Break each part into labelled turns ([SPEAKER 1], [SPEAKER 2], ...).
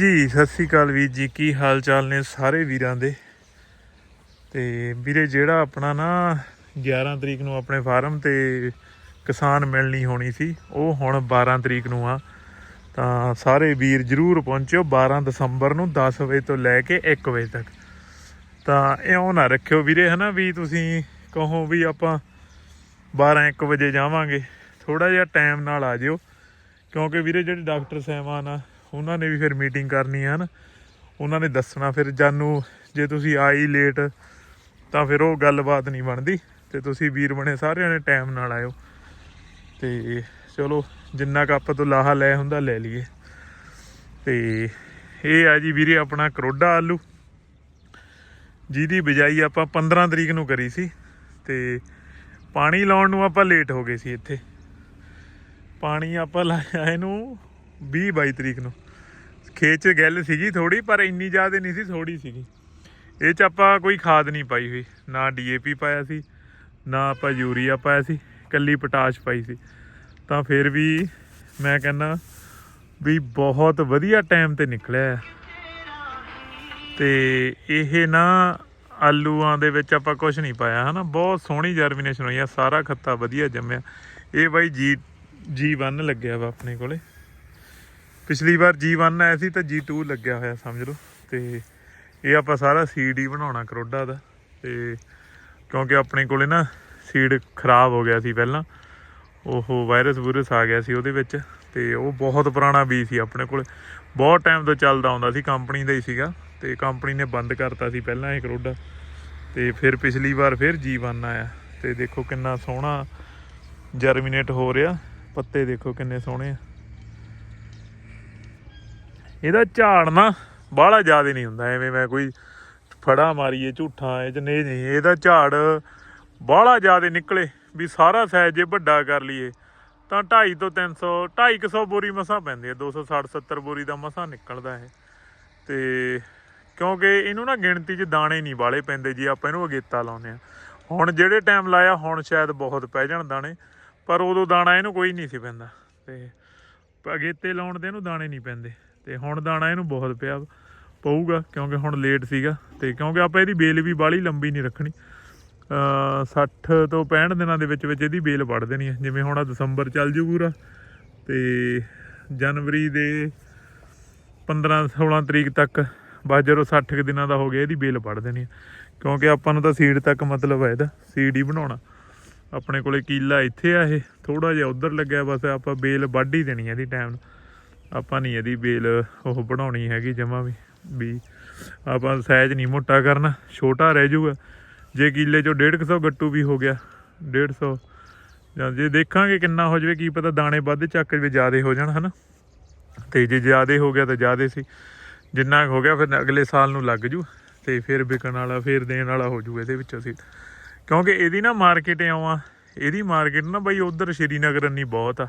[SPEAKER 1] ਜੀ, ਸਤਿ ਸ੍ਰੀ ਅਕਾਲ ਵੀਰ ਜੀ। ਕੀ ਹਾਲ ਚਾਲ ਨੇ ਸਾਰੇ ਵੀਰਾਂ ਦੇ? ਤੇ ਵੀਰੇ, ਜਿਹੜਾ ਆਪਣਾ ਨਾ 11 ਤਰੀਕ ਨੂੰ ਆਪਣੇ ਫਾਰਮ ਤੇ ਕਿਸਾਨ ਮਿਲਣੀ ਹੋਣੀ ਸੀ, ਉਹ ਹੁਣ 12 ਤਰੀਕ ਨੂੰ ਆ। ਤਾਂ ਸਾਰੇ ਵੀਰ ਜਰੂਰ ਪਹੁੰਚਿਓ 12 ਦਸੰਬਰ ਨੂੰ 10 ਵਜੇ ਤੋਂ ਲੈ ਕੇ 1 ਵਜੇ ਤੱਕ। ਤਾਂ ਇਉਂ ਨਾ ਰੱਖਿਓ ਵੀਰੇ, ਹਨਾ ਵੀ ਤੁਸੀਂ ਕਹੋ ਵੀ ਆਪਾਂ 12 1 ਵਜੇ ਜਾਵਾਂਗੇ। ਥੋੜਾ ਜਿਹਾ ਟਾਈਮ ਨਾਲ ਆ ਜਿਓ। ਕਿਉਂਕਿ ਵੀਰੇ, ਜਿਹੜੇ ਡਾਕਟਰ ਸਾਹਿਬਾਨ ਆ ਉਹਨਾਂ ਨੇ ਵੀ ਫਿਰ ਮੀਟਿੰਗ ਕਰਨੀ ਹੈ ਨਾ। ਉਹਨਾਂ ਨੇ ਦੱਸਣਾ ਫਿਰ, ਜਾਨੂੰ, ਜੇ ਤੁਸੀਂ ਆਈ ਲੇਟ ਤਾਂ ਫਿਰ ਉਹ ਗੱਲਬਾਤ ਨਹੀਂ ਬਣਦੀ ਤੇ ਤੁਸੀਂ ਵੀਰ ਬਣੇ ਸਾਰਿਆਂ ਨੇ ਟਾਈਮ ਨਾਲ ਆਇਓ। ਤੇ ਚਲੋ, ਜਿੰਨਾ ਕੁ ਆਪਾਂ ਤੋਂ ਲਾਹਾ ਲੈ ਹੁੰਦਾ ਲੈ ਲਈਏ। ਤੇ ਇਹ ਆ ਜੀ ਵੀਰੇ ਆਪਣਾ ਕਰੋਡਾ ਆਲੂ। ਜਿਹਦੀ ਬਿਜਾਈ ਆਪਾਂ 15 ਤਰੀਕ ਨੂੰ ਕਰੀ ਸੀ ਤੇ ਪਾਣੀ ਲਾਉਣ ਨੂੰ ਆਪਾਂ ਲੇਟ ਹੋ ਗਏ ਸੀ ਇੱਥੇ। ਪਾਣੀ ਆਪਾਂ ਲਾਇਆ ਇਹਨੂੰ 20 22 ਤਰੀਕ ਨੂੰ। ਖੇਤ 'ਚ ਗੱਲ ਸੀਗੀ ਥੋੜੀ ਪਰ ਇੰਨੀ ਜ਼ਿਆਦਾ ਨਹੀਂ ਸੀ ਥੋੜੀ ਸੀਗੀ। ਇਹ 'ਚ ਆਪਾਂ ਕੋਈ ਖਾਦ ਨਹੀਂ ਪਾਈ ਹੋਈ। ਨਾ ਡੀਏਪੀ ਪਾਇਆ ਸੀ, ਨਾ ਆਪਾਂ ਯੂਰੀਆ ਪਾਇਆ ਸੀ ਕੱਲੀ ਪੋਟਾਸ਼ ਪਾਈ ਸੀ। ਤਾਂ ਫਿਰ ਵੀ ਮੈਂ ਕਹਿੰਦਾ ਵੀ ਬਹੁਤ ਵਧੀਆ ਟਾਈਮ ਤੇ ਨਿਕਲਿਆ ਹੈ। ਤੇ ਇਹ ਨਾ ਆਲੂਆਂ ਦੇ ਵਿੱਚ ਆਪਾਂ ਕੁਝ ਨਹੀਂ ਪਾਇਆ, ਹਨਾ? ਬਹੁਤ ਸੋਹਣੀ ਜਰਮੀਨੇਸ਼ਨ ਹੋਈ ਆ, ਸਾਰਾ ਖੱਤਾ ਵਧੀਆ ਜੰਮਿਆ। ਇਹ ਬਾਈ ਜੀ ਜੀ ਜੀ1 ਲੱਗਿਆ ਵਾ ਆਪਣੇ ਕੋਲੇ। ਪਿਛਲੀ ਵਾਰ ਜੀ1 ਆਇਆ ਸੀ ਤਾਂ ਜੀ2 ਲੱਗਿਆ ਹੋਇਆ, ਸਮਝ ਲਓ। ਤੇ ਇਹ ਆਪਾਂ ਸਾਰਾ ਸੀਡ ਹੀ ਬਣਾਉਣਾ ਕਰੋਡਾ ਦਾ। ਤੇ ਕਿਉਂਕਿ ਆਪਣੇ ਕੋਲੇ ਨਾ ਸੀਡ ਖਰਾਬ ਹੋ ਗਿਆ ਸੀ ਪਹਿਲਾਂ, ਉਹ ਵਾਇਰਸ ਵੂਰਸ ਆ ਗਿਆ ਸੀ ਉਹਦੇ ਵਿੱਚ। ਤੇ ਉਹ ਬਹੁਤ ਪੁਰਾਣਾ ਬੀਜ ਸੀ ਆਪਣੇ ਕੋਲ। ਬਹੁਤ ਟਾਈਮ ਤੋਂ ਚੱਲਦਾ ਆਉਂਦਾ ਸੀ ਕੰਪਨੀ ਦਾ ਹੀ ਸੀਗਾ। ਤੇ ਕੰਪਨੀ ਨੇ ਬੰਦ ਕਰਤਾ ਸੀ ਪਹਿਲਾਂ ਇਹ ਕਰੋਡਾ। ਤੇ ਫਿਰ ਪਿਛਲੀ ਵਾਰ ਫਿਰ ਜੀ1 ਆਇਆ। ਤੇ ਦੇਖੋ ਕਿੰਨਾ ਸੋਹਣਾ ਜਰਮੀਨੇਟ ਹੋ ਰਿਹਾ। ਪੱਤੇ ਦੇਖੋ ਕਿੰਨੇ ਸੋਹਣੇ ਆ। ਇਹਦਾ ਝਾੜ ਨਾ ਬਾਹਲਾ ਜ਼ਿਆਦਾ ਨਹੀਂ ਹੁੰਦਾ, ਐਵੇਂ ਮੈਂ ਕੋਈ ਫੜਾ ਮਾਰੀਏ, ਝੂਠਾ, ਇਹ ਚ ਨਹੀਂ ਨਹੀਂ, ਇਹਦਾ ਝਾੜ ਬਾਹਲਾ ਜ਼ਿਆਦਾ ਨਿਕਲੇ ਵੀ ਸਾਰਾ ਸਾਈਜ਼ ਜੇ ਵੱਡਾ ਕਰ ਲਈਏ, ਤਾਂ 250 ਤੋਂ 300 250 ਬੋਰੀ ਮਸਾ ਪੈਂਦੀ ਹੈ 260 70 ਬੋਰੀ ਦਾ ਮਸਾ ਨਿਕਲਦਾ ਹੈ ਤੇ ਕਿਉਂਕਿ ਇਹਨੂੰ ਨਾ ਗਿਣਤੀ 'ਚ ਦਾਣੇ ਨਹੀਂ ਵਾਲੇ ਪੈਂਦੇ ਜੀ, ਆਪਾਂ ਇਹਨੂੰ ਅਗੇਤਾ ਲਾਉਂਦੇ ਆ। ਹੁਣ ਜਿਹੜੇ ਟਾਈਮ ਲਾਇਆ, ਹੁਣ ਸ਼ਾਇਦ ਬਹੁਤ ਪੈ ਜਾਣ ਦਾਣੇ, ਪਰ ਉਦੋਂ ਦਾਣਾ ਇਹਨੂੰ ਕੋਈ ਨਹੀਂ ਸੀ ਪੈਂਦਾ। ਤੇ ਅਗੇਤੇ ਲਾਉਣ ਦੇ ਇਹਨੂੰ ਦਾਣੇ ਨਹੀਂ ਪੈਂਦੇ। ਤੇ ਹੁਣ ਦਾਣਾ ਇਹਨੂੰ ਬਹੁਤ ਪਿਆ ਪਊਗਾ, ਕਿਉਂਕਿ ਹੁਣ ਲੇਟ ਸੀਗਾ ਤੇ ਕਿਉਂਕਿ ਆਪਾਂ ਇਹਦੀ ਬੇਲ ਵੀ ਬਾਹਲੀ ਲੰਬੀ ਨਹੀਂ ਰੱਖਣੀ। ਅ 60 ਤੋਂ 65 ਦਿਨਾਂ ਦੇ ਵਿੱਚ ਵਿੱਚ ਇਹਦੀ ਬੇਲ ਵੜ ਦੇਣੀ ਹੈ ਜਿਵੇਂ ਹੁਣ ਆ ਦਸੰਬਰ ਚੱਲ ਜੂ ਪੂਰਾ। ਤੇ ਜਨਵਰੀ ਦੇ 15 16 ਤਰੀਕ ਤੱਕ ਬਸ ਜਦੋਂ 60 ਕੁ ਦਿਨਾਂ ਦਾ ਹੋ ਗਿਆ, ਇਹਦੀ ਬੇਲ ਵੜ ਦੇਣੀ ਹੈ ਕਿਉਂਕਿ ਆਪਾਂ ਨੂੰ ਤਾਂ ਸੀਡ ਤੱਕ ਮਤਲਬ ਹੈ ਇਹਦਾ ਸੀਡ ਹੀ ਬਣਾਉਣਾ। ਆਪਣੇ ਕੋਲੇ ਕੀਲਾ ਇੱਥੇ ਆ ਇਹ ਥੋੜਾ ਜਿਹਾ ਉਧਰ ਲੱਗਿਆ, ਬਸ ਆਪਾਂ ਬੇਲ ਵੱਢ ਹੀ ਦੇਣੀ ਹੈ ਇਹਦੀ ਟਾਈਮ ਆਪਾਂ ਨਹੀਂ ਇਹਦੀ ਬੇਲ ਉਹ ਬਣਾਉਣੀ ਹੈਗੀ ਜਮਾ ਵੀ ਵੀ ਆਪਾਂ ਸਾਈਜ਼ ਨਹੀਂ ਮੋਟਾ ਕਰਨਾ, ਛੋਟਾ ਰਹਿ ਜਾਊਗਾ। ਜੇ ਕਿੱਲੇ ਚੋਂ 150 ਗੱਟੂ ਵੀ ਹੋ ਗਿਆ 150 ਜਾਂ ਜੇ ਦੇਖਾਂਗੇ ਕਿੰਨਾ ਹੋ ਜਾਵੇ, ਕੀ ਪਤਾ ਦਾਣੇ ਵੱਧ ਚੱਕ ਵੀ ਜ਼ਿਆਦੇ ਹੋ ਜਾਣ, ਹਨਾ। ਤੇ ਜੇ ਜ਼ਿਆਦੇ ਹੋ ਗਿਆ ਤਾਂ ਜ਼ਿਆਦੇ ਸੀ। ਜਿੰਨਾ ਹੋ ਗਿਆ, ਫਿਰ ਅਗਲੇ ਸਾਲ ਨੂੰ ਲੱਗ ਜੂ। ਤੇ ਫਿਰ ਵਿਕਣ ਵਾਲਾ, ਫਿਰ ਦੇਣ ਵਾਲਾ ਹੋ ਜੂ ਇਹਦੇ ਵਿੱਚ ਅਸੀਂ। ਕਿਉਂਕਿ ਇਹਦੀ ਨਾ ਮਾਰਕੀਟ ਆਵਾਂ ਇਹਦੀ ਮਾਰਕੀਟ ਨਾ ਬਈ ਉਧਰ ਸ਼੍ਰੀਨਗਰ ਨਹੀਂ ਬਹੁਤ ਆ।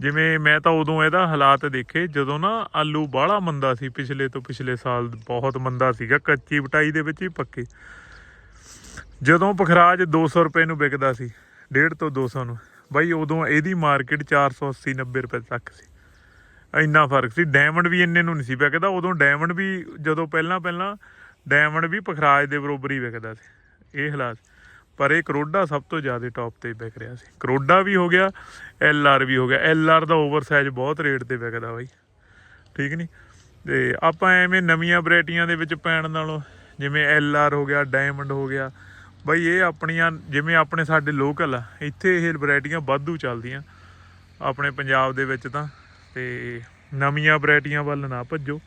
[SPEAKER 1] ਜਿਵੇਂ ਮੈਂ ਤਾਂ ਉਦੋਂ ਇਹਦਾ ਹਾਲਾਤ ਦੇਖੇ, ਜਦੋਂ ਨਾ ਆਲੂ ਬਾਹਲਾ ਮੰਦਾ ਸੀ, ਪਿਛਲੇ ਤੋਂ ਪਿਛਲੇ ਸਾਲ ਬਹੁਤ ਮੰਦਾ ਸੀਗਾ, ਕੱਚੀ ਬਟਾਈ ਦੇ ਵਿੱਚ ਹੀ ਪੱਕੇ। ਜਦੋਂ ਪਖਰਾਜ 200 ਰੁਪਏ ਨੂੰ ਵਿਕਦਾ ਸੀ 1.5 ਤੋਂ 200 ਨੂੰ, ਬਾਈ ਉਦੋਂ ਇਹਦੀ ਮਾਰਕੀਟ 480 90 ਰੁਪਏ ਤੱਕ ਸੀ। ਇੰਨਾ ਫ਼ਰਕ ਸੀ, ਡਾਇਮੰਡ ਵੀ ਇੰਨੇ ਨੂੰ ਨਹੀਂ ਸੀ ਵਿਕਦਾ, ਉਦੋਂ ਡਾਇਮੰਡ ਵੀ ਜਦੋਂ ਪਹਿਲਾਂ ਪਹਿਲਾਂ ਡਾਇਮੰਡ ਵੀ ਪਖਰਾਜ ਦੇ ਬਰੋਬਰ ਹੀ ਵਿਕਦਾ ਸੀ, ਇਹ ਹਾਲਾਤ। ਪਰ ਇਹ ਕਰੋਡਾ ਸਭ ਤੋਂ ਜ਼ਿਆਦਾ ਟੌਪ ਤੇ ਵਿਕ ਰਿਹਾ ਸੀ। ਕਰੋਡਾ ਵੀ ਹੋ ਗਿਆ ਐਲ ਆਰ ਵੀ ਹੋ ਗਿਆ। ਐਲ ਆਰ ਦਾ ਓਵਰ ਸਾਈਜ਼ ਬਹੁਤ ਰੇਟ ਤੇ ਵਿਕਦਾ ਬਾਈ। ਠੀਕ ਨਹੀਂ ਤੇ ਆਪਾਂ ਐਵੇਂ ਨਵੀਆਂ ਵੈਰਾਈਟੀਆਂ ਦੇ ਵਿੱਚ ਪੈਣ ਨਾਲੋਂ ਜਿਵੇਂ ਐਲ ਆਰ ਹੋ ਗਿਆ ਡਾਇਮੰਡ ਹੋ ਗਿਆ, ਬਾਈ ਇਹ ਆਪਣੀਆਂ ਜਿਵੇਂ ਆਪਣੇ ਸਾਡੇ ਲੋਕਲ ਆ, ਇੱਥੇ ਇਹ ਵੈਰਾਈਟੀਆਂ ਵਾਧੂ ਚੱਲਦੀਆਂ ਆਪਣੇ ਪੰਜਾਬ ਦੇ ਵਿੱਚ ਤਾਂ। ਤੇ ਨਵੀਆਂ ਵੈਰਾਈਟੀਆਂ ਵੱਲ ਨਾ ਭੱਜੋ।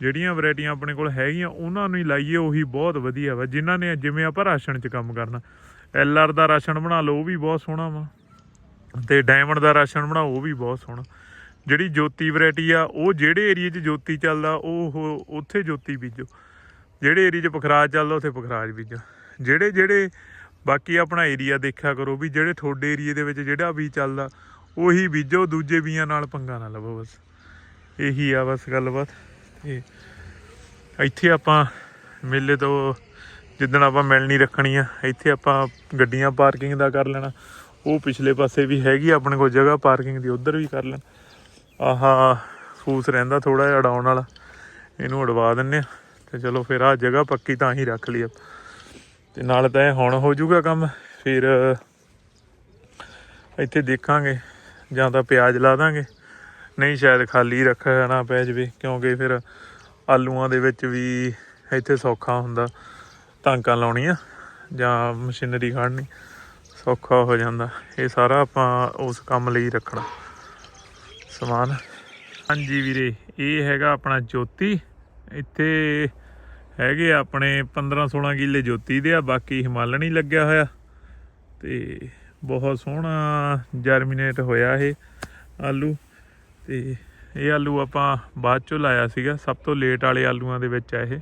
[SPEAKER 1] ਜਿਹੜੀਆਂ ਵੈਰਾਈਟੀਆਂ ਆਪਣੇ ਕੋਲ ਹੈਗੀਆਂ, ਉਹਨਾਂ ਨੂੰ ਹੀ ਲਾਈਏ, ਉਹੀ ਬਹੁਤ ਵਧੀਆ ਵਾ। ਜਿਨ੍ਹਾਂ ਨੇ ਜਿਵੇਂ ਆਪਾਂ ਰਾਸ਼ਨ 'ਚ ਕੰਮ ਕਰਨਾ ਐਲ ਆਰ ਦਾ ਰਾਸ਼ਨ ਬਣਾ ਲਓ, ਉਹ ਵੀ ਬਹੁਤ ਸੋਹਣਾ ਵਾ। ਤੇ ਡਾਇਮੰਡ ਦਾ ਰਾਸ਼ਨ ਬਣਾਓ, ਉਹ ਵੀ ਬਹੁਤ ਸੋਹਣਾ। ਜਿਹੜੀ ਜੋਤੀ ਵੈਰਾਈਟੀ ਆ, ਉਹ ਜਿਹੜੇ ਏਰੀਆ 'ਚ ਜੋਤੀ ਚੱਲਦਾ, ਉਹ ਉੱਥੇ ਜੋਤੀ ਬੀਜੋ। ਜਿਹੜੇ ਏਰੀਆ 'ਚ ਪਖਰਾਜ ਚੱਲਦਾ, ਉੱਥੇ ਪਖਰਾਜ ਬੀਜੋ। ਜਿਹੜੇ ਜਿਹੜੇ ਬਾਕੀ ਆਪਣਾ ਏਰੀਆ ਦੇਖਿਆ ਕਰੋ ਵੀ ਜਿਹੜੇ ਤੁਹਾਡੇ ਏਰੀਆ ਦੇ ਵਿੱਚ ਜਿਹੜਾ ਵੀ ਚੱਲਦਾ, ਉਹੀ ਬੀਜੋ, ਦੂਜੇ ਬੀਆਂ ਨਾਲ ਪੰਗਾ ਨਾ ਲਵੋ ਬਸ। ਇਹੀ ਆ ਬਸ ਗੱਲਬਾਤ। ਤੇ ਇੱਥੇ ਆਪਾਂ ਮੇਲੇ ਤੋਂ ਜਿੱਦਣ ਆਪਾਂ ਮਿਲਣੀ ਰੱਖਣੀ ਆ, ਇੱਥੇ ਆਪਾਂ ਗੱਡੀਆਂ ਪਾਰਕਿੰਗ ਦਾ ਕਰ ਲੈਣਾ। ਉਹ ਪਿਛਲੇ ਪਾਸੇ ਵੀ ਹੈਗੀ ਆਪਣੇ ਕੋਲ ਜਗ੍ਹਾ ਪਾਰਕਿੰਗ ਦੀ, ਉਧਰ ਵੀ ਕਰ ਲੈਣ। ਆਹਾ ਫੂਸ ਰਹਿੰਦਾ ਥੋੜਾ ਜਿਹਾ ਉਡਾਉਣ ਵਾਲਾ। ਇਹਨੂੰ ਉਡਵਾ ਦਿੰਨੇ ਆ, ਤੇ ਚਲੋ ਫਿਰ ਆ ਜਗ੍ਹਾ ਪੱਕੀ ਤਾਂ ਹੀ ਰੱਖ ਲਈ ਆ ਤੇ ਨਾਲ ਤਾਂ ਇਹ ਹੁਣ ਹੋ ਜਾਊਗਾ ਕੰਮ, ਫਿਰ ਇੱਥੇ ਦੇਖਾਂਗੇ, ਜਾਂ ਤਾਂ ਪਿਆਜ਼ ਲਾ ਦਾਂਗੇ। ਨਹੀਂ ਸ਼ਾਇਦ ਖਾਲੀ ਰੱਖਣਾ ਪੈ ਜਵੇ, ਕਿਉਂਕਿ ਫਿਰ ਆਲੂਆਂ ਦੇ ਵਿੱਚ ਵੀ ਇੱਥੇ ਸੌਖਾ ਹੁੰਦਾ। ਟਾਂਕਾਂ ਲਾਉਣੀਆਂ ਜਾਂ ਮਸ਼ੀਨਰੀ ਖੜਨੀ ਸੌਖਾ ਹੋ ਜਾਂਦਾ। ਇਹ ਸਾਰਾ ਆਪਾਂ ਉਸ ਕੰਮ ਲਈ ਰੱਖਣਾ। ਸਮਾਨ। ਹਾਂਜੀ ਵੀਰੇ, ਇਹ ਹੈਗਾ ਆਪਣਾ ਜੋਤੀ। ਇੱਥੇ ਹੈਗੇ ਆਪਣੇ 15 16 ਕਿੱਲੇ ਜੋਤੀ ਦੇ ਆ, ਬਾਕੀ ਹਿਮਾਲਣੀ ਲੱਗਿਆ ਹੋਇਆ। ਤੇ ਬਹੁਤ ਸੋਹਣਾ ਜਰਮੀਨੇਟ ਹੋਇਆ ਇਹ ਆਲੂ। ਤੇ ਇਹ ਆਲੂ ਆਪਾਂ ਬਾਅਦ ਚੋਂ ਲਾਇਆ ਸੀਗਾ। ਸਭ ਤੋਂ ਲੇਟ ਵਾਲੇ ਆਲੂਆਂ ਦੇ ਵਿੱਚ ਆ ਇਹ।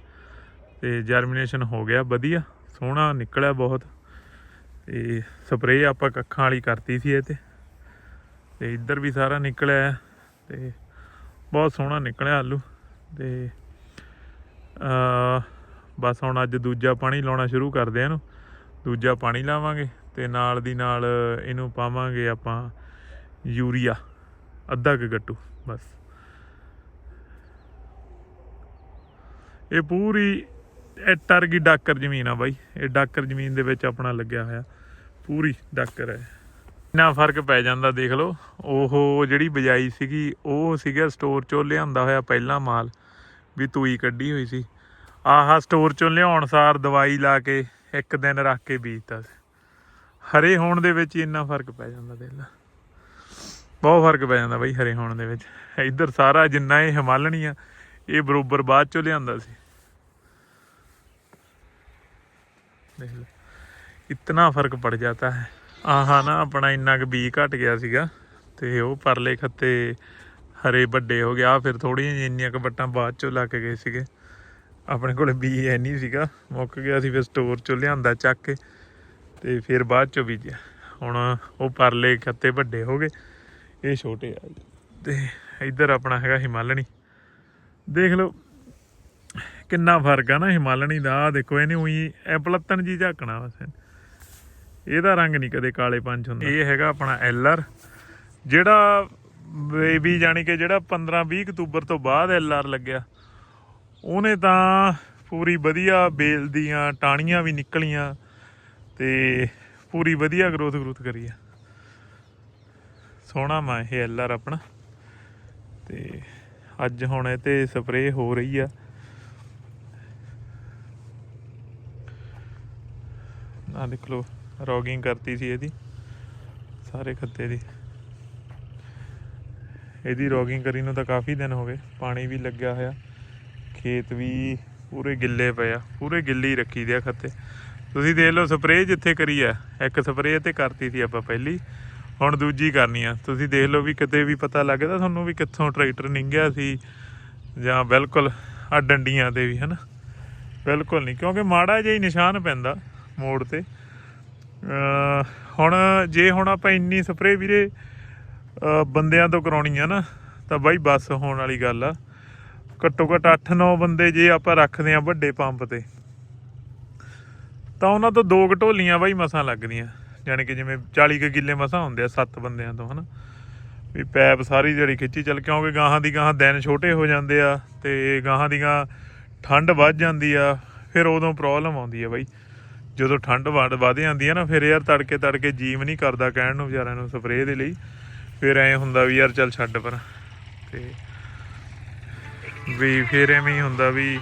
[SPEAKER 1] ਤੇ ਜਰਮੀਨੇਸ਼ਨ ਹੋ ਗਿਆ, ਵਧੀਆ, ਸੋਹਣਾ ਨਿਕਲਿਆ ਬਹੁਤ। ਤੇ ਸਪਰੇਅ ਆਪਾਂ ਕੱਖਾਂ ਵਾਲੀ ਕਰਤੀ ਸੀ ਇਹ ਤੇ। ਤੇ ਇੱਧਰ ਵੀ ਸਾਰਾ ਨਿਕਲਿਆ ਹੈ, ਤੇ ਬਹੁਤ ਸੋਹਣਾ ਨਿਕਲਿਆ ਆਲੂ। ਤੇ ਅ ਬਸ ਹੁਣ ਅੱਜ ਦੂਜਾ ਪਾਣੀ ਲਾਉਣਾ ਸ਼ੁਰੂ ਕਰਦੇ ਆ ਇਹਨੂੰ। ਦੂਜਾ ਪਾਣੀ ਲਾਵਾਂਗੇ ਤੇ ਨਾਲ ਦੀ ਨਾਲ ਇਹਨੂੰ ਪਾਵਾਂਗੇ ਆਪਾਂ ਯੂਰੀਆ, ਅੱਧਾ ਕੁ ਗੱਟੂ, ਬਸ। ਇਹ ਪੂਰੀ ਇਹ ਟਰਗੀ ਡਾਕਰ ਜ਼ਮੀਨ ਆ ਬਾਈ। ਇਹ ਡਾਕਰ ਜ਼ਮੀਨ ਦੇ ਵਿੱਚ ਆਪਣਾ ਲੱਗਿਆ ਹੋਇਆ। ਪੂਰੀ ਡਾਕਰ ਹੈ। ਇੰਨਾ ਫ਼ਰਕ ਪੈ ਜਾਂਦਾ ਦੇਖ ਲਓ। ਉਹ ਜਿਹੜੀ ਬਜਾਈ ਸੀਗੀ, ਉਹ ਸੀਗਾ ਸਟੋਰ ਚੋਂ ਲਿਆਂਦਾ ਹੋਇਆ ਪਹਿਲਾ ਮਾਲ, ਵੀ ਤੂਈ ਕੱਢੀ ਹੋਈ ਸੀ। ਆਹ ਸਟੋਰ ਚੋਂ ਲਿਆਉਣ ਸਾਰ ਦਵਾਈ ਲਾ ਕੇ ਇੱਕ ਦਿਨ ਰੱਖ ਕੇ ਬੀਜਤਾ ਸੀ। ਹਰੇ ਹੋਣ ਦੇ ਵਿੱਚ ਇੰਨਾ ਫ਼ਰਕ ਪੈ ਜਾਂਦਾ ਦੇਖ ਲਾ। ਬਹੁਤ ਫ਼ਰਕ ਪੈ ਜਾਂਦਾ ਬਾਈ ਹਰੇ ਹੋਣ ਦੇ ਵਿੱਚ। ਇੱਧਰ ਸਾਰਾ ਜਿੰਨਾ ਇਹ ਹਿਮਾਲਣੀ ਆ, ਇਹ ਬਰੋਬਰ ਬਾਅਦ ਚੋਂ ਲਿਆਂਦਾ ਸੀ। ਦੇਖ ਲਓ। ਇਤਨਾ ਫ਼ਰਕ ਪੜ ਜਾਤਾ ਹੈ। ਆਹਾ ਨਾ, ਆਪਣਾ ਇੰਨਾ ਕੁ ਬੀ ਘਟ ਗਿਆ ਸੀਗਾ ਤੇ ਉਹ ਪਰਲੇ ਖੱਤੇ ਹਰੇ ਵੱਡੇ ਹੋ ਗਿਆ ਫਿਰ ਥੋੜੀਆਂ ਜਿਹੀਆਂ ਇੰਨੀਆਂ ਕੁ ਵੱਟਾਂ ਬਾਅਦ ਚੋਂ ਲੱਗ ਗਏ ਸੀਗੇ। ਆਪਣੇ ਕੋਲ ਬੀ ਹੈ ਨਹੀਂ ਸੀਗਾ। ਮੁੱਕ ਗਿਆ ਸੀ ਫਿਰ ਸਟੋਰ ਚੋਂ ਲਿਆਂਦਾ ਚੱਕ ਕੇ ਤੇ ਫਿਰ ਬਾਅਦ ਚੋਂ ਬੀਜਿਆ। ਹੁਣ ਉਹ ਪਰਲੇ ਖੱਤੇ ਵੱਡੇ ਹੋ ਗਏ। ਇਹ ਛੋਟੇ ਆ ਤੇ ਇੱਧਰ ਆਪਣਾ ਹੈਗਾ ਹਿਮਾਲਣੀ। ਦੇਖ ਲਓ ਕਿੰਨਾ ਫ਼ਰਕ ਆ ਨਾ ਹਿਮਾਲਣੀ ਦਾ। ਆ ਦੇਖੋ, ਇਹਨੇ ਉਹੀ ਐਪਲਤਨ ਜੀ ਝਾਕਣਾ ਬਸ ਇਹਦਾ ਰੰਗ ਨਹੀਂ ਕਦੇ ਕਾਲੇ ਪੰਜ ਹੁੰਦਾ। ਇਹ ਹੈਗਾ ਆਪਣਾ ਐਲਆਰ। ਜਿਹੜਾ ਬੇਬੀ ਜਾਨੀ ਕਿ ਜਿਹੜਾ 15 20 ਅਕਤੂਬਰ ਤੋਂ ਬਾਅਦ ਐਲਆਰ ਲੱਗਿਆ, ਉਹਨੇ ਤਾਂ ਪੂਰੀ ਵਧੀਆ ਬੇਲ ਦੀਆਂ ਟਾਣੀਆਂ ਵੀ ਨਿਕਲੀਆਂ ਤੇ ਪੂਰੀ ਵਧੀਆ ਗਰੋਥ ਗਰੋਥ ਕਰੀ ਆ। ਸੋਹਣਾ ਮਾ ਇਹ ਐਲਆਰ ਆਪਣਾ। ਤੇ ਅੱਜ ਹੁਣ ਇਹ ਤੇ ਸਪਰੇਅ ਹੋ ਰਹੀ ਆ। ਆ ਦੇਖ ਲਓ, ਰੋਗਿੰਗ ਕਰਤੀ ਸੀ ਇਹਦੀ, ਸਾਰੇ ਖੱਤੇ ਦੀ। ਇਹਦੀ ਰੋਗਿੰਗ ਕਰੀ ਨੂੰ ਤਾਂ ਕਾਫੀ ਦਿਨ ਹੋ ਗਏ, ਪਾਣੀ ਵੀ ਲੱਗਿਆ ਹੋਇਆ, ਖੇਤ ਵੀ ਪੂਰੇ ਗਿੱਲੇ ਪਏ ਆ, ਪੂਰੇ ਗਿੱਲੀ ਰੱਖੀ ਦੇ ਆ ਖੱਤੇ। ਤੁਸੀਂ ਦੇਖ ਲਓ, ਸਪਰੇਅ ਜਿੱਥੇ ਕਰੀ ਆ, ਇੱਕ ਸਪਰੇਅ ਤੇ ਕਰਤੀ ਸੀ ਆਪਾਂ ਪਹਿਲੀ, ਹੁਣ ਦੂਜੀ ਕਰਨੀ ਆ। ਤੁਸੀਂ ਦੇਖ ਲਓ ਵੀ ਕਿਤੇ ਵੀ ਪਤਾ ਲੱਗਦਾ ਤੁਹਾਨੂੰ ਵੀ ਕਿੱਥੋਂ ਟਰੈਕਟਰ ਨਿੰਗਿਆ ਸੀ, ਜਾਂ ਬਿਲਕੁਲ ਆ ਡੰਡੀਆਂ ਤੇ ਵੀ, ਹਨਾ? ਬਿਲਕੁਲ ਨਹੀਂ, ਕਿਉਂਕਿ ਮਾੜਾ ਜਿਹਾ ਹੀ ਨਿਸ਼ਾਨ ਪੈਂਦਾ। ਮੋੜ ਤੇ। ਅਹ, ਹੁਣ ਜੇ ਹੁਣ ਆਪਾਂ ਇੰਨੀ ਸਪਰੇ ਵੀਰੇ ਬੰਦਿਆਂ ਤੋਂ ਕਰਾਉਣੀ ਆ ਨਾ, ਤਾਂ ਬਾਈ ਬਸ ਹੋਣ ਵਾਲੀ ਗੱਲ ਆ। ਘੱਟੋ ਘੱਟ 8-9 ਬੰਦੇ ਜੇ ਆਪਾਂ ਰੱਖਦੇ ਆ ਵੱਡੇ ਪੰਪ ਤੇ, ਤਾਂ ਉਹਨਾਂ ਤੋਂ ਦੋ ਘਟੋਲੀਆਂ ਬਾਈ ਮਸਾਂ ਲੱਗਦੀਆਂ। ਯਾਨੀ ਕਿ ਜਿਵੇਂ 40 ਕੁ ਕਿੱਲੇ ਮਸਾਂ ਹੁੰਦੇ ਆ 7 ਬੰਦਿਆਂ ਤੋਂ, ਹਨਾ। ਵੀ ਪੈਪ ਸਾਰੀ ਜਿਹੜੀ ਖਿੱਚੀ ਚੱਲ, ਕਿਉਂਕਿ ਗਾਹਾਂ ਦੀ ਗਾਹਾਂ ਦਿਨ ਛੋਟੇ ਹੋ ਜਾਂਦੇ ਆ ਤੇ ਗਾਹਾਂ ਦੀ ਗਾਹਾਂ ਠੰਡ ਵੱਧ ਜਾਂਦੀ ਆ, ਫਿਰ ਉਦੋਂ ਪ੍ਰੋਬਲਮ ਆਉਂਦੀ ਆ ਬਾਈ। ਜਦੋਂ ਠੰਡ ਵੱਧ ਵੱਧ ਜਾਂਦੀ ਆ ਨਾ ਫਿਰ ਯਾਰ ਤੜਕੇ ਤੜਕੇ ਜੀਵ ਨਹੀਂ ਕਰਦਾ ਕਹਿਣ ਨੂੰ ਵਿਚਾਰਿਆਂ ਨੂੰ ਸਪਰੇਅ ਦੇ ਲਈ। ਫਿਰ ਐ ਹੁੰਦਾ ਵੀ ਯਾਰ ਚੱਲ ਛੱਡ ਪਰ। ਤੇ ਵੀ ਫਿਰ ਐਵੇਂ ਹੀ ਹੁੰਦਾ ਵੀ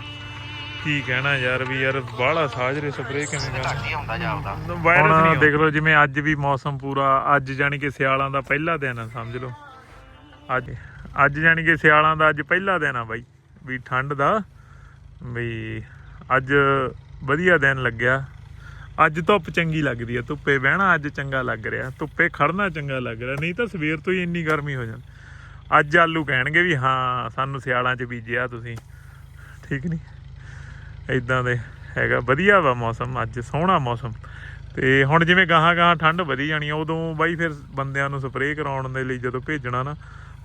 [SPEAKER 1] ਕੀ ਕਹਿਣਾ ਯਾਰ ਵੀ ਯਾਰ ਬਾਹਲਾ ਸਾਜਰੇ ਸਪਰੇਅ ਕਿਵੇਂ ਕਰਨਾ।
[SPEAKER 2] ਘੱਟ ਹੀ ਹੁੰਦਾ ਜਾਪਦਾ।
[SPEAKER 1] ਵਾਇਰਸ ਨਹੀਂ ਦੇਖ ਲਓ ਜਿਵੇਂ ਅੱਜ ਵੀ ਮੌਸਮ ਪੂਰਾ ਅੱਜ ਜਾਨੀ ਕਿ ਸਿਆਲਾਂ ਦਾ ਪਹਿਲਾ ਦਿਨ ਆ ਸਮਝ ਲਓ। ਅੱਜ ਅੱਜ ਜਾਨੀ ਕਿ ਸਿਆਲਾਂ ਦਾ ਅੱਜ ਪਹਿਲਾ ਦਿਨ ਆ ਬਾਈ। ਵੀ ਠੰਡ ਦਾ ਵੀ ਅੱਜ ਵਧੀਆ ਦਿਨ ਲੱਗਿਆ। ਅੱਜ ਧੁੱਪ ਚੰਗੀ ਲੱਗਦੀ ਹੈ ਧੁੱਪੇ ਬਹਿਣਾ ਅੱਜ ਚੰਗਾ ਲੱਗ ਰਿਹਾ, ਧੁੱਪੇ ਖੜਨਾ ਚੰਗਾ ਲੱਗ ਰਿਹਾ, ਨਹੀਂ ਤਾਂ ਸਵੇਰ ਤੋਂ ਹੀ ਇੰਨੀ ਗਰਮੀ ਹੋ ਜਾਂਦੀ। ਅੱਜ ਆਲੂ ਕਹਿਣਗੇ ਵੀ ਹਾਂ, ਸਾਨੂੰ ਸਿਆਲਾਂ 'ਚ ਬੀਜਿਆ ਤੁਸੀਂ। ਠੀਕ ਨਹੀਂ ਇਦਾਂ ਦੇ ਹੈਗਾ, ਵਧੀਆ ਵਾ ਮੌਸਮ, ਅੱਜ ਸੋਹਣਾ ਮੌਸਮ। ਤੇ ਹੁਣ ਜਿਵੇਂ ਗਾਹਾਂ ਗਾਹਾਂ ਠੰਡ ਵਧੀ ਜਾਣੀ ਆ, ਉਦੋਂ ਬਾਈ ਫਿਰ ਬੰਦਿਆਂ ਨੂੰ ਸਪਰੇਅ ਕਰਾਉਣ ਦੇ ਲਈ ਜਦੋਂ ਭੇਜਣਾ ਨਾ,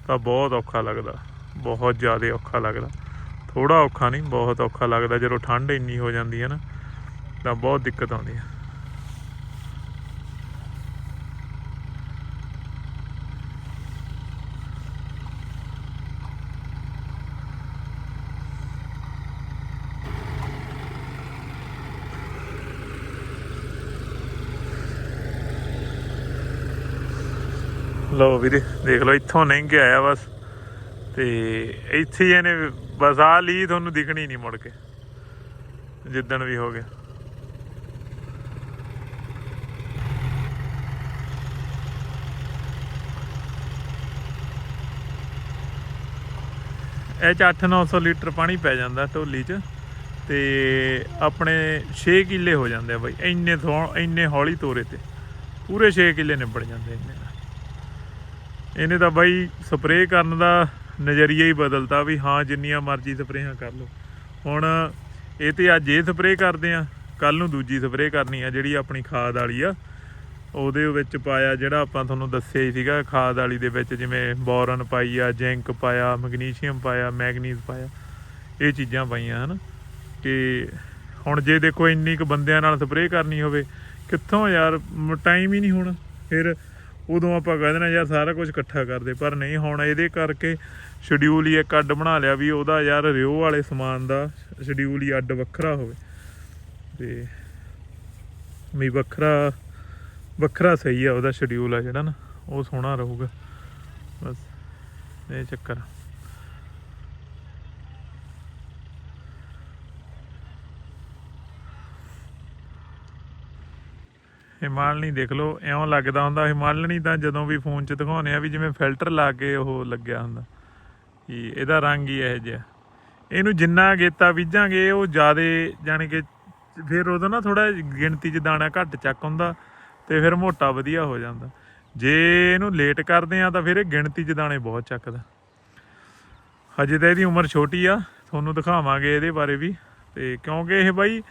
[SPEAKER 1] ਤਾਂ ਬਹੁਤ ਔਖਾ ਲੱਗਦਾ, ਬਹੁਤ ਜ਼ਿਆਦਾ ਔਖਾ ਲੱਗਦਾ। ਥੋੜਾ ਔਖਾ ਨਹੀਂ, ਬਹੁਤ ਔਖਾ ਲੱਗਦਾ ਜਦੋਂ ਠੰਡ ਇੰਨੀ ਹੋ ਜਾਂਦੀ ਹੈ ਨਾ। ਤਾਂ ਬਹੁਤ ਦਿੱਕਤ ਆਉਂਦੀ ਹੈ ਲੋ ਵੀਰੇ, ਦੇਖ ਲਓ, ਇੱਥੋਂ ਲੰਘ ਕੇ ਆਇਆ ਬਸ। ਤੇ ਇੱਥੇ ਇਹਨੇ ਬਸ ਆ ਲਈ ਤੁਹਾਨੂੰ ਦਿਖਣੀ ਨਹੀਂ ਮੁੜ ਕੇ, ਜਿੱਦਣ ਵੀ ਹੋ ਗਿਆ। ਇਹ ਚ 8-900 ਲੀਟਰ ਪਾਣੀ ਪੈ ਜਾਂਦਾ ਢੋਲੀ ਚ ਤੇ ਆਪਣੇ 6 ਕਿੱਲੇ ਹੋ ਜਾਂਦੇ ਆ ਬਾਈ, ਇੰਨੇ ਥੋ, ਇੰਨੇ ਹੌਲੀ ਤੋਰੇ ਤੇ। ਪੂਰੇ 6 ਕਿੱਲੇ ਨਿਬੜ ਜਾਂਦੇ ਇੰਨੇ ਦਾ ਇਹਨੇ ਤਾਂ ਬਾਈ ਸਪਰੇਅ ਕਰਨ ਦਾ ਨਜ਼ਰੀਆ ਹੀ ਬਦਲਤਾ ਵੀ ਹਾਂ, ਜਿੰਨੀਆਂ ਮਰਜ਼ੀ ਸਪਰੇਹਾਂ ਕਰ ਲਓ। ਹੁਣ ਇਹ ਤੇ ਅੱਜ ਇਹ ਸਪਰੇਅ ਕਰਦੇ ਆ ਕੱਲ ਨੂੰ ਦੂਜੀ ਸਪਰੇਅ ਕਰਨੀ ਆ ਜਿਹੜੀ ਆਪਣੀ ਖਾਦ ਵਾਲੀ ਆ। ਉਹਦੇ ਵਿੱਚ ਪਾਇਆ ਜਿਹੜਾ ਆਪਾਂ ਤੁਹਾਨੂੰ ਦੱਸਿਆ ਹੀ ਸੀਗਾ, ਖਾਦ ਵਾਲੀ ਦੇ ਵਿੱਚ ਜਿਵੇਂ ਬੋਰਨ ਪਾਈ ਆ ਜ਼ਿੰਕ ਪਾਇਆ, ਮੈਗਨੀਸ਼ੀਅਮ ਪਾਇਆ, ਮੈਗਨੀਜ਼ ਪਾਇਆ, ਇਹ ਚੀਜ਼ਾਂ ਪਾਈਆਂ, ਹਨ? ਕਿ ਹੁਣ ਜੇ ਦੇਖੋ ਇੰਨੀ ਕੁ ਬੰਦਿਆਂ ਨਾਲ ਸਪਰੇਅ ਕਰਨੀ ਹੋਵੇ, ਕਿੱਥੋਂ ਯਾਰ ਟਾਈਮ ਹੀ ਨਹੀਂ ਹੋਣਾ। ਫਿਰ ਉਦੋਂ ਆਪਾਂ ਕਹਿ ਦੇਣਾ ਯਾਰ, ਸਾਰਾ ਕੁਝ ਇਕੱਠਾ ਕਰਦੇ ਪਰ ਨਹੀਂ, ਹੁਣ ਇਹਦੇ ਕਰਕੇ ਸ਼ਡਿਊਲ ਹੀ ਇੱਕ ਅੱਡ ਬਣਾ ਲਿਆ ਵੀ ਉਹਦਾ ਯਾਰ ਰਿਓ ਵਾਲੇ ਸਮਾਨ ਦਾ ਸ਼ਡਿਊਲ ਹੀ ਅੱਡ ਵੱਖਰਾ ਹੋਵੇ। ਤੇ ਵੀ ਵੱਖਰਾ ਵੱਖਰਾ ਸਹੀ ਆ ਉਹਦਾ ਸ਼ਡਿਊਲ ਆ ਜਿਹੜਾ ਨਾ, ਉਹ ਸੋਹਣਾ ਰਹੂਗਾ। ਬਸ, ਇਹ ਚੱਕਰ। ਹਿਮਾਲਣੀ ਦੇਖ ਲਓ ਐਉਂ ਲੱਗਦਾ ਹੁੰਦਾ ਹਿਮਾਲਣੀ ਤਾਂ ਜਦੋਂ ਵੀ ਫੋਨ 'ਚ ਦਿਖਾਉਂਦੇ ਆ ਵੀ ਜਿਵੇਂ ਫਿਲਟਰ ਲਾ ਕੇ ਉਹ ਲੱਗਿਆ ਹੁੰਦਾ, ਕਿ ਇਹਦਾ ਰੰਗ ਹੀ ਇਹੋ ਜਿਹਾ। ਇਹਨੂੰ ਜਿੰਨਾ ਗੇਤਾ ਬੀਜਾਂਗੇ, ਉਹ ਜਿਆਦੇ, ਜਾਣੀ ਕਿ ਫਿਰ ਉਹਦਾ ਨਾ ਥੋੜਾ ਗਿਣਤੀ 'ਚ ਦਾਣਾ ਘੱਟ ਚੱਕ ਹੁੰਦਾ। ਤੇ ਫਿਰ ਮੋਟਾ ਵਧੀਆ ਹੋ ਜਾਂਦਾ। ਜੇ ਇਹਨੂੰ ਲੇਟ ਕਰਦੇ ਆ ਤਾਂ ਫਿਰ ਇਹ ਗਿਣਤੀ 'ਚ ਦਾਣੇ ਬਹੁਤ ਚੱਕਦਾ। ਹਜੇ ਤਾਂ ਇਹਦੀ ਉਮਰ ਛੋਟੀ ਆ, ਤੁਹਾਨੂੰ ਦਿਖਾਵਾਂਗੇ ਇਹਦੇ ਬਾਰੇ ਵੀ। ਤੇ ਕਿਉਂਕਿ ਇਹ ਬਾਈ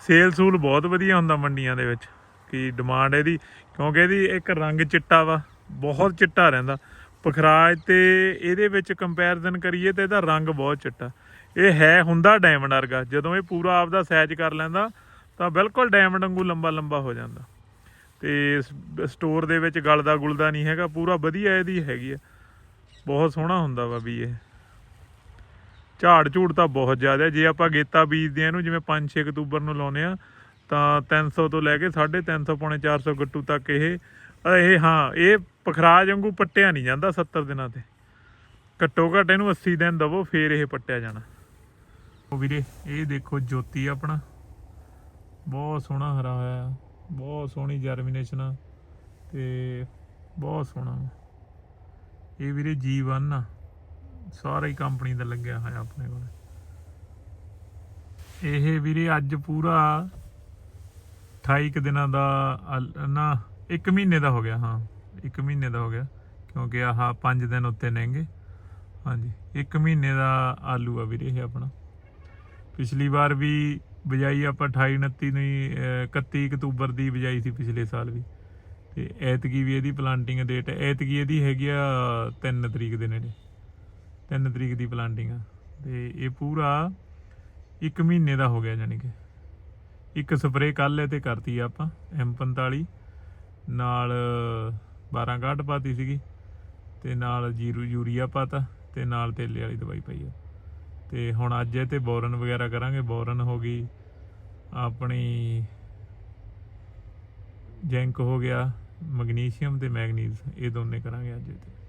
[SPEAKER 1] ਸੇਲ ਸੂਲ ਬਹੁਤ ਵਧੀਆ ਹੁੰਦਾ ਮੰਡੀਆਂ ਦੇ ਵਿੱਚ, ਕਿ ਡਿਮਾਂਡ ਇਹਦੀ, ਕਿਉਂਕਿ ਇਹਦੀ ਇੱਕ ਰੰਗ ਚਿੱਟਾ ਵਾ, ਬਹੁਤ ਚਿੱਟਾ ਰਹਿੰਦਾ। ਪਖਰਾਜ ਤੇ ਇਹਦੇ ਵਿੱਚ ਕੰਪੈਰੀਜ਼ਨ ਕਰੀਏ ਤੇ ਇਹਦਾ ਰੰਗ ਬਹੁਤ ਚਿੱਟਾ। ਇਹ ਹੈ ਹੁੰਦਾ ਡਾਇਮੰਡ ਵਰਗਾ, ਜਦੋਂ ਇਹ ਪੂਰਾ ਆਪਦਾ ਸਾਈਜ਼ ਕਰ ਲੈਂਦਾ ਤਾਂ ਬਿਲਕੁਲ ਡਾਇਮੰਡ ਵਾਂਗੂ ਲੰਬਾ ਲੰਬਾ ਹੋ ਜਾਂਦਾ। ਤੇ ਸਟੋਰ ਦੇ ਵਿੱਚ ਗਲਦਾ ਗੁਲਦਾ ਨਹੀਂ ਹੈਗਾ, ਪੂਰਾ ਵਧੀਆ ਇਹਦੀ ਹੈਗੀ ਆ। ਬਹੁਤ ਸੋਹਣਾ ਹੁੰਦਾ ਵਾ ਵੀ ਇਹ। ਝਾੜ ਝੂੜ ਤਾਂ ਬਹੁਤ ਜ਼ਿਆਦਾ, ਜੇ ਆਪਾਂ ਗੇਤਾ ਬੀਜਦੇ ਆ ਇਹਨੂੰ, ਜਿਵੇਂ 5-6 ਅਕਤੂਬਰ ਨੂੰ ਲਾਉਨੇ ਆ, ਤਾਂ 300 ਤੋਂ ਲੈ ਕੇ 350 ਪੌਣੇ 400 ਗੱਟੂ ਤੱਕ ਇਹ ਇਹ ਹਾਂ, ਇਹ ਪਖਰਾਜ ਵਾਂਗੂ ਪੱਟਿਆ ਨਹੀਂ ਜਾਂਦਾ 70 ਦਿਨਾਂ ਤੇ। ਘੱਟੋ ਘੱਟ ਇਹਨੂੰ 80 ਦਿਨ ਦਵੋ, ਫੇਰ ਇਹ ਪੱਟਿਆ ਜਾਣਾ। ਉਹ ਵੀਰੇ, ਇਹ ਦੇਖੋ ਜੋਤੀ ਆਪਣਾ। ਬਹੁਤ ਸੋਹਣਾ ਹਰਾ ਹੋਇਆ। ਬਹੁਤ ਸੋਹਣੀ ਜਰਮੀਨੇਸ਼ਨ ਆ ਤੇ ਬਹੁਤ ਸੋਹਣਾ ਇਹ ਵੀਰੇ G1 ਆ। ਸਾਰਾ ਹੀ ਕੰਪਨੀ ਦਾ ਲੱਗਿਆ ਹੋਇਆ ਆਪਣੇ ਕੋਲ। ਇਹ ਵੀਰੇ ਅੱਜ ਪੂਰਾ 28 ਕੁ ਦਿਨਾਂ ਦਾ ਅਲ- ਨਾ 1 ਮਹੀਨੇ ਦਾ ਹੋ ਗਿਆ, ਹਾਂ। 1 ਮਹੀਨੇ ਦਾ ਹੋ ਗਿਆ, ਕਿਉਂਕਿ ਆਹ 5 ਦਿਨ ਉੱਤੇ ਨੇਗੇ ਹਾਂਜੀ 1 ਮਹੀਨੇ ਦਾ ਆਲੂ ਆ ਵੀਰੇ ਇਹ ਆਪਣਾ। ਪਿਛਲੀ ਵਾਰ ਵੀ ਬਜਾਈ ਆਪਾਂ 28 29 ਨੂੰ ਹੀ, 31 ਅਕਤੂਬਰ ਦੀ ਬਜਾਈ ਸੀ ਪਿਛਲੇ ਸਾਲ ਵੀ। ਤੇ ਐਤਕੀ ਵੀ ਇਹਦੀ ਪਲਾਂਟਿੰਗ ਡੇਟ ਐਤਕੀ ਇਹਦੀ ਹੈਗੀ ਆ 3 ਤਰੀਕ ਦੇ ਨੇੜੇ। 3 ਤਰੀਕ ਦੀ ਪਲਾਂਟਿੰਗ ਆ। ਤੇ ਇਹ ਪੂਰਾ 1 ਮਹੀਨੇ ਦਾ ਹੋ ਗਿਆ ਜਾਨੀ ਕਿ। ਇੱਕ ਸਪਰੇਅ ਕੱਲ ਇਹ ਤੇ ਕਰਤੀ ਆ ਆਪਾਂ M45 ਨਾਲ 12 ਕਾਟ ਪਾਤੀ ਸੀਗੀ। ਤੇ ਨਾਲ ਜੀਰੂ ਯੂਰੀਆ ਪਾਤਾ ਤੇ ਨਾਲ ਤੇਲੇ ਵਾਲੀ ਦਵਾਈ ਪਾਈ ਆ। ਤੇ ਹੁਣ ਅੱਜ ਇਹ ਤੇ ਬੋਰਨ ਵਗੈਰਾ ਕਰਾਂਗੇ। ਬੋਰਨ ਹੋ ਗਈ ਆਪਣੀ ਜ਼ਿੰਕ ਹੋ ਗਿਆ, ਮੈਗਨੀਸ਼ੀਅਮ ਤੇ ਮੈਗਨੀਜ਼, ਇਹ ਦੋਨੇ ਕਰਾਂਗੇ ਅੱਜ ਇਹ ਤੇ।